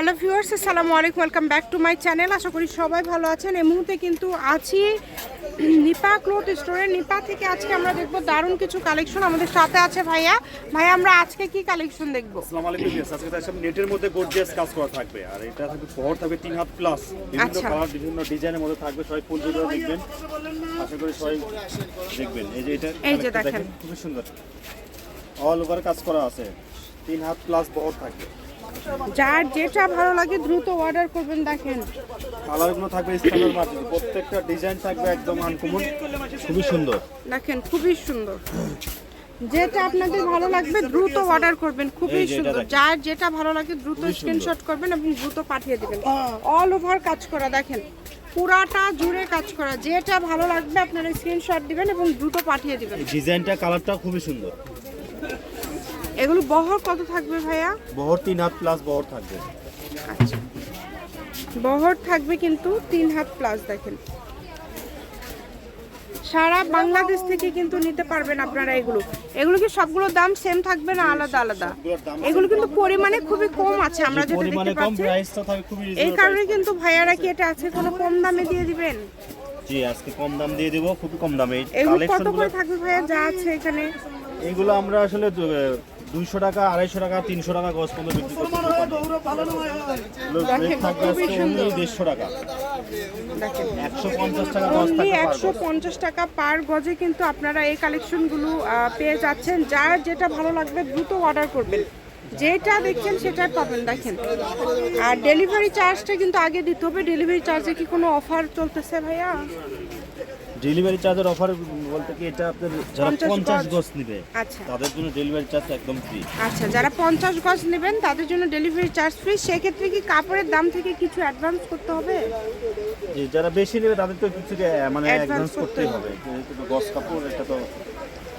Hello viewers আসসালামু আলাইকুম welcome back to my channel. আশা করি সবাই ভালো আছেন। এই মুহূর্তে কিন্তু আছি নিপা ক্লোথ স্টোরে। নিপা থেকে আজকে আমরা দেখব দারুণ কিছু কালেকশন আমাদের সাথে আছে ভাইয়া। ভাইয়া আমরা আজকে কি কালেকশন দেখব? আসসালামু আলাইকুম ভিউয়ার্স আজকে সাথে নেটের মধ্যে গর্জিয়াস কাজ করা থাকবে। আর এটা থাকবে বহর থাকবে তিন হাত প্লাস বিভিন্ন আচ্ছা। কালার বিভিন্ন ডিজাইনের মধ্যে থাকবে। সবাই ফুল ভিডিও দেখবেন। আশা করি সবাই দেখবেন। এই যে এটা এই যে দেখেন। খুবই সুন্দর। অল ওভার কাজ করা আছে। তিন হাত প্লাস বহর থাকবে। যার যেটা ভালো লাগে দ্রুত অর্ডার করবেন দেখেন। কালারগুলো থাকবে স্ট্যান্ডার্ড মার্জিন প্রত্যেকটা ডিজাইন থাকবে একদম আনকমন খুবই সুন্দর। দেখেন খুবই সুন্দর। যেটা আপনাদের ভালো লাগবে দ্রুত অর্ডার করবেন খুবই সুন্দর। যার যেটা ভালো লাগে দ্রুত স্ক্রিনশট করবেন এবং দ্রুত পাঠিয়ে দিবেন। অল ওভার কাজ করা দেখেন। পুরাটা জুড়ে কাজ করা। যেটা ভালো লাগবে আপনারা স্ক্রিনশট দিবেন এবং দ্রুত পাঠিয়ে দিবেন। ডিজাইনটা কালারটা খুবই সুন্দর। এগুলো বহর কত থাকবে ভাইয়া? বহর তিন হাত প্লাস বহর থাকবে। আচ্ছা। বহর থাকবে কিন্তু তিন হাত প্লাস দেখেন। সারা বাংলাদেশ থেকে কিন্তু নিতে পারবেন আপনারা এগুলো। এগুলো কি সবগুলোর দাম সেম থাকবে না আলাদা আলাদা? এগুলো কিন্তু পরিমাণে খুবই কম আছে আমরা যেটা দেখতে কম পাচ্ছি। এই কারণে। কিন্তু ভাইয়ারা কি এটা আছে কোনো কম দামে দিয়ে দিবেন? জি আজকে কম দাম দিয়ে দেবো খুবই কম দামে। এগুলো কত করে থাকবে ভাইয়া যা আছে এখানে? এগুলো আমরা আসলে দুইশো টাকা আড়াইশো টাকা তিনশো টাকা গজ পর্যন্ত বিক্রি। করতে দেড়শো টাকা। একশো পঞ্চাশ টাকা per একশো পঞ্চাশ টাকা পার গজে কিন্তু আপনারা এই কালেকশনগুলো পেয়ে যাচ্ছেন। যার যেটা ভালো লাগবে দ্রুত অর্ডার করবেন। যেটা দেখছেন সেটাই পাবেন দেখেন। আর ডেলিভারি চার্জটা কিন্তু আগে দিতে হবে। ডেলিভারি চার্জে কি কোনো অফার চলতেছে ভাইয়া? ডেলিভারি চার্জের অফার বলতে কি এটা আপনার যারা 50 পঞ্চাশ গজ। নেবে আচ্ছা। তাদের জন্য ডেলিভারি চার্জ একদম ফ্রি আচ্ছা যারা পঞ্চাশ গজ নেবেন তাদের জন্য ডেলিভারি চার্জ ফ্রি সেক্ষেত্রে কি কাপড়ের দাম থেকে কিছু অ্যাডভান্স করতে হবে? যে যারা বেশি নেবে তাদের তো কিছু মানে অ্যাডভান্স করতে করতেই হবে। গজ কাপড় এটা তো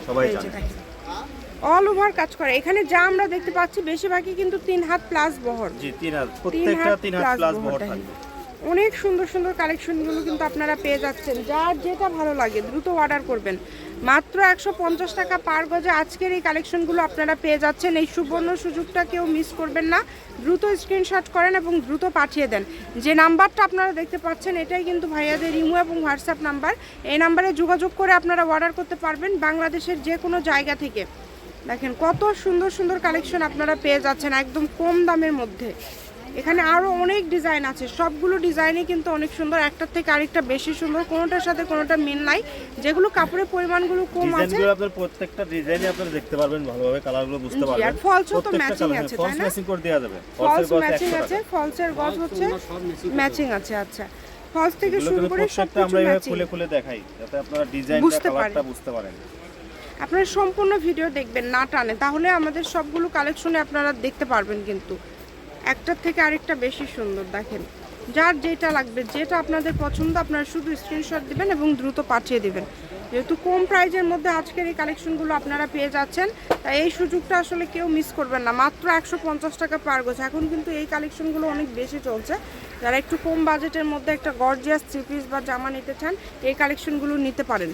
সবাই জানে। অল ওভার কাজ করে। এখানে যা আমরা দেখতে পাচ্ছি বেশিরভাগই কিন্তু তিন হাত প্লাস বহর। জি তিন হাত। প্রত্যেকটা তিন হাত প্লাস বহর। থাকবে। অনেক সুন্দর সুন্দর কালেকশনগুলো কিন্তু আপনারা পেয়ে যাচ্ছেন। যার যেটা ভালো লাগে, দ্রুত অর্ডার করবেন। মাত্র একশো পঞ্চাশ টাকা পার গজে আজকের এই কালেকশনগুলো আপনারা পেয়ে যাচ্ছেন। এই সুবর্ণ সুযোগটা কেউ মিস করবেন না। দ্রুত স্ক্রিনশট করেন এবং দ্রুত পাঠিয়ে দেন। যে নাম্বারটা আপনারা দেখতে পাচ্ছেন, এটাই কিন্তু ভাইয়াদের ইমো এবং হোয়াটসঅ্যাপ নাম্বার। এই নাম্বারে যোগাযোগ করে আপনারা অর্ডার করতে পারবেন বাংলাদেশের যে কোনো জায়গা থেকে। দেখেন কত সুন্দর সুন্দর কালেকশন আপনারা পেয়ে যাচ্ছেন, একদম কম দামের মধ্যে। এখানে আরও অনেক ডিজাইন আছে। সবগুলো ডিজাইনই কিন্তু অনেক সুন্দর। একটার থেকে আরেকটা বেশি সুন্দর। কোনোটার সাথে কোনোটা মিল নাই। যেগুলো কাপড়ের পরিমাণগুলো কম আছে। ডিজাইনগুলো আপনার প্রত্যেকটা ডিজাইনে আপনারা দেখতে পারবেন ভালোভাবে কালারগুলো বুঝতে জি, আর পারবেন। falls তো colour, আছে, তাই না? matching করে দেওয়া যাবে। ফলস ম্যাচিং আছে ফলসের গজ হচ্ছে ম্যাচিং আছে। আচ্ছা। ফলস থেকে শুরু করে সব প্রত্যেকটা কিছু আমরা এভাবে খুলে খুলে দেখাই যাতে আপনারা ডিজাইনটা বুঝতে কালারটা পারেন। বুঝতে পারেন। আপনারা সম্পূর্ণ ভিডিও দেখবেন না টানে। তাহলে আমাদের সবগুলো কালেকশনে আপনারা দেখতে পারবেন কিন্তু। একটার থেকে আরেকটা বেশি সুন্দর, দেখেন। যার যেটা লাগবে, যেটা আপনাদের পছন্দ, আপনারা শুধু স্ক্রিনশট দিবেন এবং দ্রুত পাঠিয়ে দিবেন। যেহেতু কম প্রাইজের মধ্যে আজকের এই কালেকশনগুলো আপনারা পেয়ে যাচ্ছেন, তাই এই সুযোগটা আসলে কেউ মিস করবেন না। মাত্র একশো পঞ্চাশ টাকা পার গোছ এখন কিন্তু এই কালেকশনগুলো অনেক বেশি চলছে। যারা একটু কম বাজেটের মধ্যে একটা গর্জিয়াস থ্রি পিস বা জামা নিতে চান, এই কালেকশনগুলো নিতে পারেন।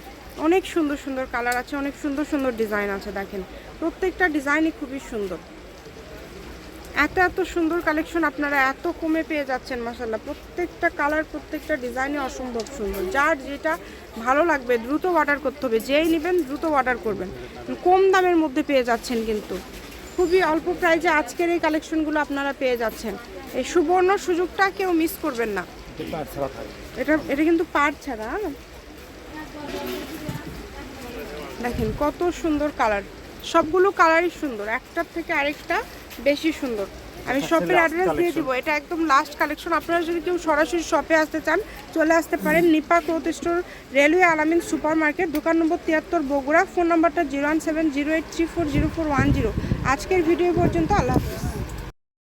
অনেক সুন্দর সুন্দর কালার আছে, অনেক সুন্দর সুন্দর ডিজাইন আছে, দেখেন। প্রত্যেকটা ডিজাইনই খুবই সুন্দর। এত এত সুন্দর কালেকশন আপনারা এত কমে পেয়ে যাচ্ছেন মাসাল্লাহ প্রত্যেকটা কালার প্রত্যেকটা ডিজাইনই অসম্ভব সুন্দর। যার যেটা ভালো লাগবে, দ্রুত অর্ডার করতে হবে। যেই নেবেন, দ্রুত অর্ডার করবেন। কম দামের মধ্যে পেয়ে যাচ্ছেন কিন্তু। খুবই অল্প প্রাইজে আজকের এই কালেকশনগুলো আপনারা পেয়ে যাচ্ছেন। এই সুবর্ণ সুযোগটা কেউ মিস করবেন না। এটা এটা কিন্তু পাট ছাড়া? দেখেন কত সুন্দর কালার সবগুলো কালারই সুন্দর। একটার থেকে আরেকটা বেশি সুন্দর। আমি শপের অ্যাড্রেস দিয়ে। দিব। এটা একদম লাস্ট কালেকশন আপনারা যদি কেউ সরাসরি শপে আসতে চান চলে আসতে পারেন Nipa cloth store railway Alamin super market দোকান নম্বর তিয়াত্তর বগুড়া। ফোন নম্বরটা zero one seven zero eight three four zero four one zero আজকের ভিডিও পর্যন্ত আল্লাহ হাফিজ।